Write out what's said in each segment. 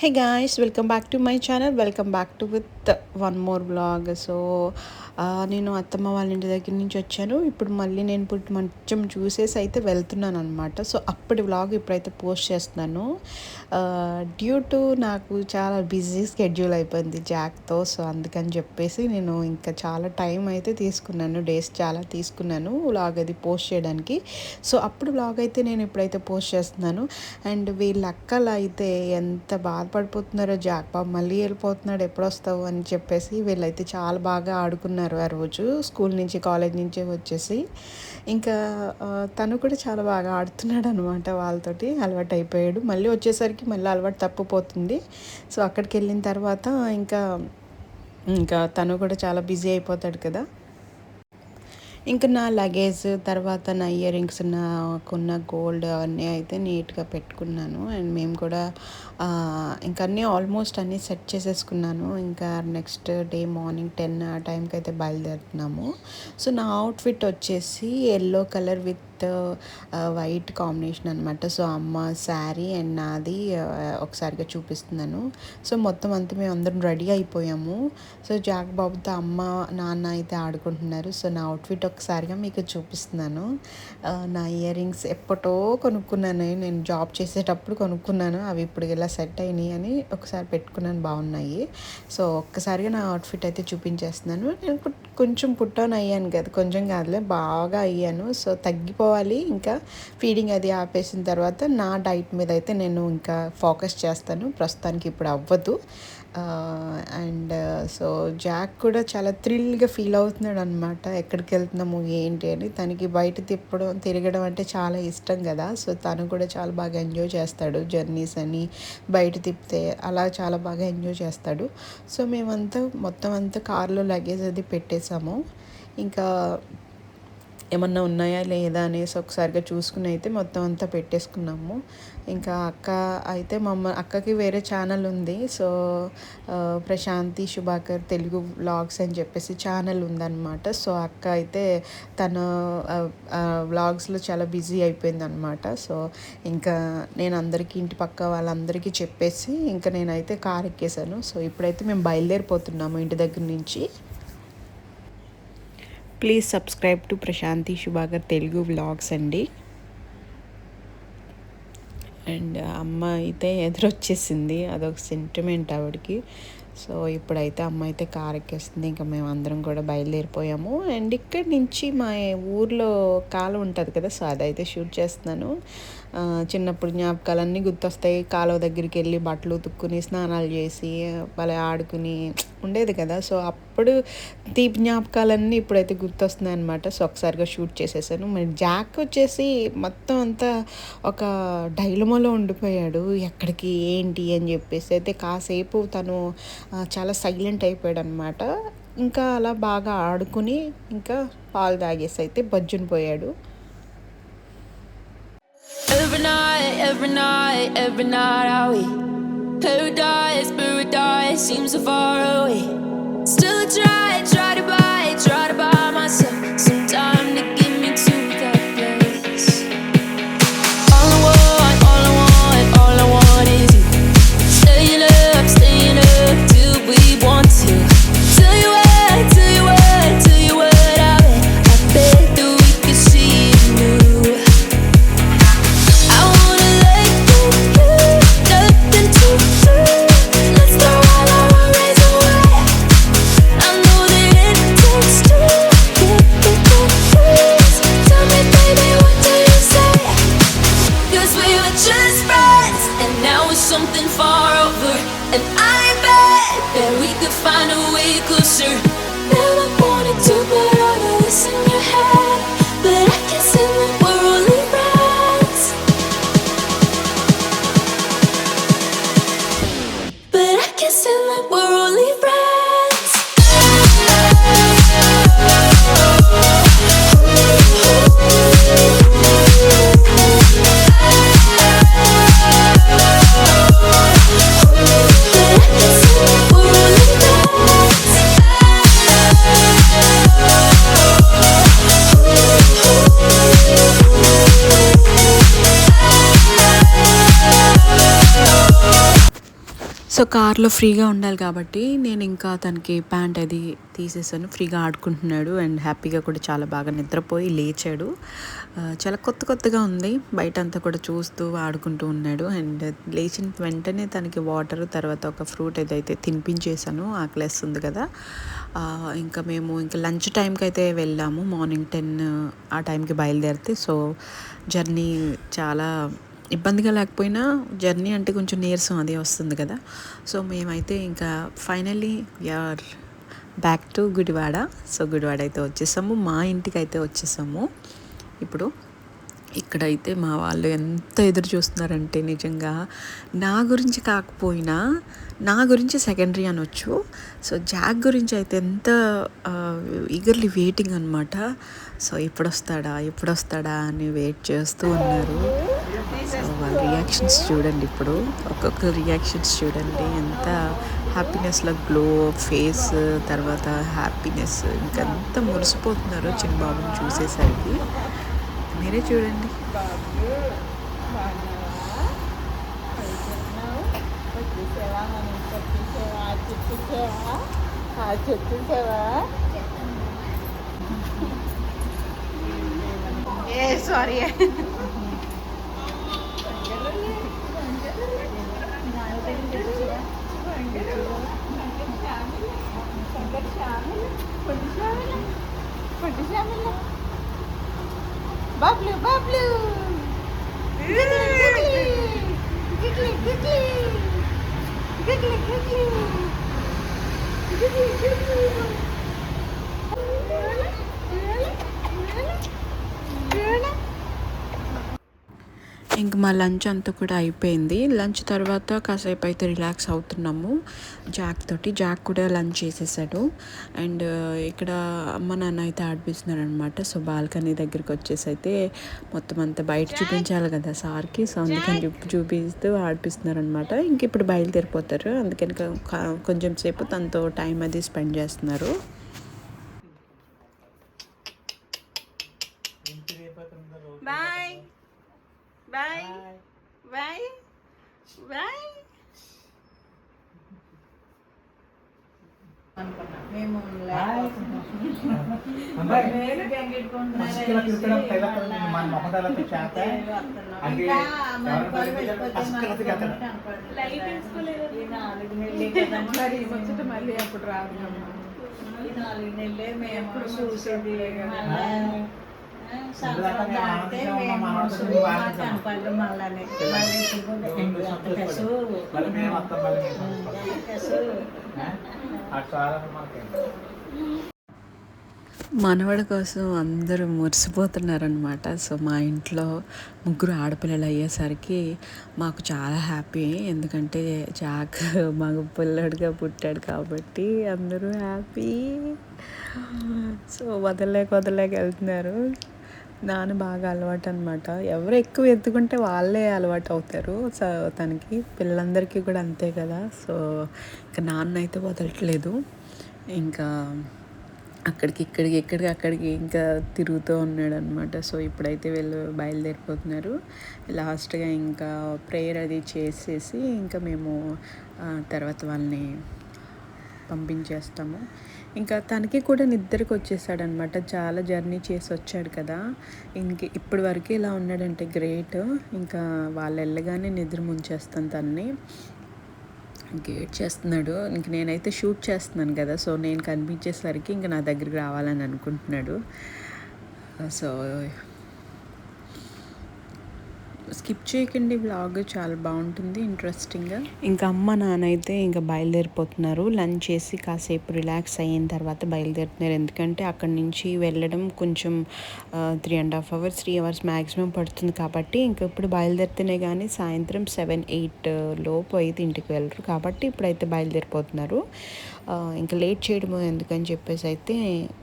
Hey guys welcome back to my channel welcome back to with one more vlog so నేను అత్తమ్మ వాళ్ళ ఇంటి దగ్గర నుంచి వచ్చాను. ఇప్పుడు మళ్ళీ నేను ఇప్పుడు కొంచెం చూసేసి అయితే వెళ్తున్నాను అనమాట సో అప్పటి బ్లాగ్ ఇప్పుడైతే పోస్ట్ చేస్తున్నాను. డ్యూ టు నాకు చాలా బిజీ స్కెడ్యూల్ అయిపోయింది జాక్తో సో అందుకని చెప్పేసి నేను ఇంకా చాలా టైం అయితే తీసుకున్నాను డేస్ చాలా తీసుకున్నాను వ్లాగ్ అది పోస్ట్ చేయడానికి. సో అప్పుడు వ్లాగ్ అయితే నేను ఇప్పుడైతే పోస్ట్ చేస్తున్నాను. అండ్ వీళ్ళ అక్కలు అయితే ఎంత బాధపడిపోతున్నారో జాక్ బాబు మళ్ళీ వెళ్ళిపోతున్నాడు ఎప్పుడు వస్తావు అని చెప్పేసి వీళ్ళైతే చాలా బాగా ఆడుకున్నారు ఆ రోజు స్కూల్ నుంచి కాలేజ్ నుంచి వచ్చేసి. ఇంకా తను కూడా చాలా బాగా ఆడుతున్నాడు అనమాట వాళ్ళతోటి అలవాటు అయిపోయాడు మళ్ళీ వచ్చేసరికి మళ్ళీ అలవాటు తప్పిపోతుంది. సో అక్కడికి వెళ్ళిన తర్వాత ఇంకా ఇంకా తను కూడా చాలా బిజీ అయిపోతాడు కదా. ఇంకా నా లగేజ్ తర్వాత నా ఇయర్ రింగ్స్ నాకున్న గోల్డ్ అవన్నీ అయితే నీట్గా పెట్టుకున్నాను. అండ్ మేము కూడా ఇంకా అన్నీ ఆల్మోస్ట్ అన్నీ సెట్ చేసేసుకున్నాను. ఇంకా నెక్స్ట్ డే మార్నింగ్ టెన్ ఆ టైంకి అయితే బయలుదేరుతున్నాము. సో నా అవుట్ఫిట్ వచ్చేసి yellow colour with white combination అనమాట సో అమ్మ శారీ అండ్ నాది ఒకసారిగా చూపిస్తున్నాను. సో మొత్తం అంతా మేము అందరం రెడీ అయిపోయాము. సో జాక్ బాబుతో అమ్మ నాన్న అయితే ఆడుకుంటున్నారు. సో నా అవుట్ఫిట్ ఒకసారిగా మీకు చూపిస్తున్నాను. నా ఇయర్ రింగ్స్ ఎప్పటో కొనుక్కున్నాను. నేను జాబ్ చేసేటప్పుడు కొనుక్కున్నాను. అవి ఇప్పుడు ఇలా సెట్ అయినాయి అని ఒకసారి పెట్టుకున్నాను. బాగున్నాయి. సో ఒక్కసారిగా నా అవుట్ఫిట్ అయితే చూపించేస్తున్నాను. నేను కొంచెం పుట్టాను అయ్యాను కదా కొంచెం కాదులే బాగా అయ్యాను. సో తగ్గిపోవాలి ఇంకా. ఫీడింగ్ అది ఆపేసిన తర్వాత నా డైట్ మీద అయితే నేను ఇంకా ఫోకస్ చేస్తాను. ప్రస్తుతానికి ఇప్పుడు అవ్వదు. అండ్ సో జాక్ కూడా చాలా థ్రిల్గా ఫీల్ అవుతున్నాడు అనమాట ఎక్కడికి వెళ్తున్నాము ఏంటి అని. తనకి బయట తిప్పడం తిరగడం అంటే చాలా ఇష్టం కదా. సో తను కూడా చాలా బాగా ఎంజాయ్ చేస్తాడు. జర్నీస్ అని బయట తిప్పితే అలా చాలా బాగా ఎంజాయ్ చేస్తాడు. సో మేమంతా మొత్తం అంతా కారులో లగేజ్ అది చేసాము. ఇంకా ఏమన్నా ఉన్నాయా లేదా అనేసి ఒకసారిగా చూసుకుని అయితే మొత్తం అంతా పెట్టేసుకున్నాము. ఇంకా అక్క అయితే మమ్మ అక్కకి వేరే ఛానల్ ఉంది. సో ప్రశాంతి శుభాకర్ తెలుగు వ్లాగ్స్ అని చెప్పేసి ఛానల్ ఉందన్నమాట. సో అక్క అయితే తన వ్లాగ్స్లో చాలా బిజీ అయిపోయింది అనమాట సో ఇంకా నేను అందరికీ ఇంటి పక్క వాళ్ళందరికీ చెప్పేసి ఇంకా నేనైతే కార్ ఎక్కేసాను సో ఇప్పుడైతే మేము బయలుదేరిపోతున్నాము ఇంటి దగ్గర నుంచి. Please subscribe to Prashanthi Shubhakar Telugu vlogs అండి. అండ్ uh, అమ్మ అయితే ఎదురొచ్చేసింది. అదొక సెంటిమెంట్ ఆవిడకి. సో ఇప్పుడైతే అమ్మ అయితే కార్ ఎక్కేస్తుంది. ఇంకా మేము అందరం కూడా బయలుదేరిపోయాము. అండ్ ఇక్కడి నుంచి మా ఊర్లో కాలు ఉంటుంది కదా సో అదైతే షూట్ చేస్తున్నాను. చిన్నప్పుడు జ్ఞాపకాలన్నీ గుర్తొస్తాయి. కాలువ దగ్గరికి వెళ్ళి బట్టలు ఉతుక్కుని స్నానాలు చేసి వాళ్ళ ఆడుకుని ఉండేది కదా. సో అప్పుడు తీపి జ్ఞాపకాలన్నీ ఇప్పుడైతే గుర్తొస్తున్నాయి అనమాట సో ఒకసారిగా షూట్ చేసేసాను. మరి జాక్ వచ్చేసి మొత్తం అంతా ఒక డైలమోలో ఉండిపోయాడు. ఎక్కడికి ఏంటి అని చెప్పేసి. అయితే కాసేపు తను చాలా సైలెంట్ అయిపోయాడు అనమాట ఇంకా అలా బాగా ఆడుకుని ఇంకా పాలు తాగేసి అయితే బజ్జుని పోయాడు. Every night, every night, every night are we Paradise, paradise seems so far away just friends, and now it's something far over. And I bet that we could find a way closer than I wanted to. Be. So కార్లో ఫ్రీగా ఉండాలి కాబట్టి నేను ఇంకా తనకి pant అది తీసేసాను. ఫ్రీగా ఆడుకుంటున్నాడు అండ్ హ్యాపీగా కూడా చాలా బాగా నిద్రపోయి లేచాడు. చాలా కొత్త కొత్తగా ఉంది. బయట అంతా కూడా చూస్తూ ఆడుకుంటూ ఉన్నాడు. అండ్ లేచిన వెంటనే తనకి వాటర్ తర్వాత ఒక ఫ్రూట్ ఏదైతే తినిపించేసాను ఆకలేస్తుంది కదా ఇంకా మేము ఇంకా లంచ్ టైంకి అయితే వెళ్ళాము. మార్నింగ్ టెన్ ఆ టైంకి బయలుదేరితే సో జర్నీ చాలా ఇబ్బందిగా లేకపోయినా జర్నీ అంటే కొంచెం నీరసం అది వస్తుంది కదా. సో మేమైతే ఇంకా ఫైనల్లీ యార్ back to Gudivada. So Gudivada అయితే వచ్చేసాము. మా ఇంటికి అయితే వచ్చేసాము. ఇప్పుడు ఇక్కడైతే మా వాళ్ళు ఎంత ఎదురు చూస్తున్నారంటే నిజంగా నా గురించి కాకపోయినా నా గురించి సెకండరీ అనొచ్చు. సో జాక్ గురించి అయితే ఎంత ఈగర్లీ వెయిటింగ్ అనమాట సో ఎప్పుడొస్తాడా ఎప్పుడొస్తాడా అని వెయిట్ చేస్తూ ఉన్నారు. రియాక్షన్స్ చూడండి ఇప్పుడు. ఒక్కొక్క రియాక్షన్స్ చూడండి. ఎంత హ్యాపీనెస్లో గ్లో ఫేస్ తర్వాత హ్యాపీనెస్ ఇంకంత మురిసిపోతున్నారు చిన్న బాబుని చూసేసరికి. మీరే చూడండి. ఏ sorry Bablu Bablu giggly giggly giggly giggly giggly గిగ్లీ ఇంక మా లంచ్ అంతా కూడా అయిపోయింది. లంచ్ తర్వాత కాసేపు అయితే రిలాక్స్ అవుతున్నాము. జాక్ తోటి. జాక్ కూడా లంచ్ చేసేసాడు. అండ్ ఇక్కడ అమ్మ నాన్న అయితే ఆడిపిస్తున్నారు అనమాట సో బాల్కనీ దగ్గరికి వచ్చేసి అయితే మొత్తం అంతా బయట చూపించాలి కదా సార్కి. సో అందుకని చెప్పి చూపిస్తూ ఆడిపిస్తున్నారు అనమాట ఇంక ఇప్పుడు బయలుదేరిపోతారు. అందుకని కొంచెం సేపు తనతో టైం అది స్పెండ్ చేస్తున్నారు బాయ్ బాయ్ బాయ్ బాయ్ మేము మరి ముచ్చట మళ్ళీ అప్పుడు రాదు నాలుగు నెలలే మేము చూసేది కనపడదు మళ్ళీ మనవడి కోసం అందరూ మురిసిపోతున్నారనమాట సో మా ఇంట్లో ముగ్గురు ఆడపిల్లలు అయ్యేసరికి మాకు చాలా హ్యాపీ. ఎందుకంటే జాక్ మగ పిల్లడిగా పుట్టాడు కాబట్టి అందరూ హ్యాపీ. సో వదలలేక వదలలేక వెళ్తున్నారు. దాని బాగా అలవాటు అనమాట ఎవరు ఎక్కువ ఎత్తుకుంటే వాళ్ళే అలవాటు అవుతారు సో తనకి పిల్లలందరికీ కూడా అంతే కదా. సో ఇంకా నాన్న అయితే వదలట్లేదు. ఇంకా అక్కడికి ఇక్కడికి ఎక్కడికి అక్కడికి ఇంకా తిరుగుతూ ఉన్నాడు అనమాట సో ఇప్పుడైతే వీళ్ళు బయలుదేరిపోతున్నారు. లాస్ట్గా ఇంకా ప్రేయర్ అది చేసేసి ఇంకా మేము తర్వాత వాళ్ళని పంపించేస్తాము. ఇంకా తనకి కూడా నిద్రకు వచ్చేసాడనమాట. చాలా జర్నీ చేసి వచ్చాడు కదా. ఇంక ఇప్పటి వరకు ఇలా ఉన్నాడంటే గ్రేట్. ఇంకా వాళ్ళు వెళ్ళగానే నిద్ర ముంచేస్తాను తనని. గేట్ చేస్తున్నాడు. ఇంక నేనైతే షూట్ చేస్తున్నాను కదా. సో నేను కనిపించేసరికి ఇంక నా దగ్గరికి రావాలని అనుకుంటున్నాడు. సో స్కిప్ చేయకండి బ్లాగ్ చాలా బాగుంటుంది ఇంట్రెస్టింగ్గా ఇంకా అమ్మ నాన్న అయితే ఇంకా బయలుదేరిపోతున్నారు. లంచ్ చేసి కాసేపు రిలాక్స్ అయిన తర్వాత బయలుదేరుతున్నారు. ఎందుకంటే అక్కడి నుంచి వెళ్ళడం కొంచెం three and half hours three hours maximum పడుతుంది కాబట్టి ఇంకా ఇప్పుడు బయలుదేరితేనే కానీ సాయంత్రం సెవెన్ ఎయిట్ లోపు అయితే ఇంటికి వెళ్ళరు. కాబట్టి ఇప్పుడైతే బయలుదేరిపోతున్నారు. ఇంకా లేట్ చేయడము ఎందుకని చెప్పేసి అయితే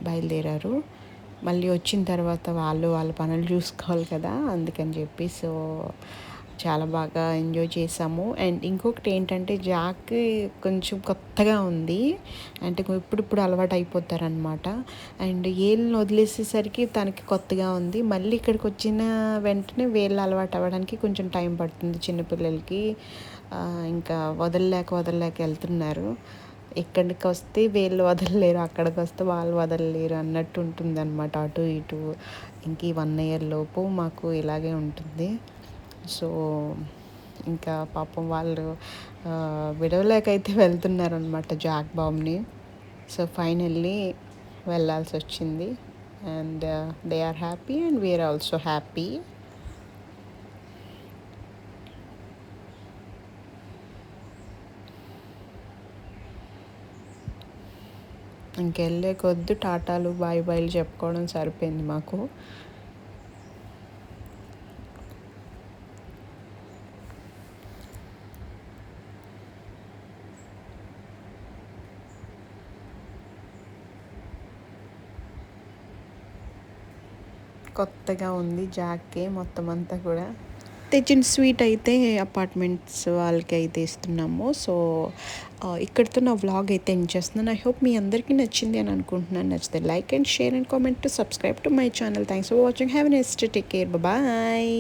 బయలుదేరారు. మళ్ళీ వచ్చిన తర్వాత వాళ్ళు వాళ్ళ పనులు చూసుకోవాలి కదా అందుకని చెప్పి సో చాలా బాగా ఎంజాయ్ చేసాము. అండ్ ఇంకొకటి ఏంటంటే జాక్ కొంచెం కొత్తగా ఉంది. అంటే ఇప్పుడిప్పుడు అలవాటు అయిపోతారనమాట అండ్ ఏళ్ళని వదిలేసేసరికి తనకి కొత్తగా ఉంది. మళ్ళీ ఇక్కడికి వచ్చిన వెంటనే వేళ్ళు అలవాటు అవ్వడానికి కొంచెం టైం పడుతుంది చిన్నపిల్లలకి. ఇంకా వదలలేక వదలలేక వెళ్తున్నారు. ఇక్కడికి వస్తే వీళ్ళు వదలలేరు అక్కడికి వస్తే వాళ్ళు వదలలేరు అన్నట్టు ఉంటుంది అనమాట అటు ఇటు. ఇంక ఈ వన్ ఇయర్ లోపు మాకు ఇలాగే ఉంటుంది. సో ఇంకా పాపం వాళ్ళు విడవలేకైతే వెళ్తున్నారనమాట జాక్ బామ్ని. సో ఫైనల్లీ వెళ్ళాల్సి వచ్చింది and they are happy and we are also happy ఇంకెళ్ళే కొద్ది టాటాలు బాయ్ బాయ్లు చెప్పుకోవడం సరిపోయింది మాకు. కొత్తగా ఉంది జాకే మొత్తం అంతా కూడా. తెచ్చిన స్వీట్ అయితే అపార్ట్మెంట్స్ వాళ్ళకి అయితే ఇస్తున్నాము. సో ఇక్కడితో నా వ్లాగ్ అయితే ఎండ్ చేస్తున్నాను. ఐ హోప్ మీ అందరికీ నచ్చింది అని అనుకుంటున్నాను. నచ్చితే like and share and comment to subscribe to my channel thanks for watching have next take care bye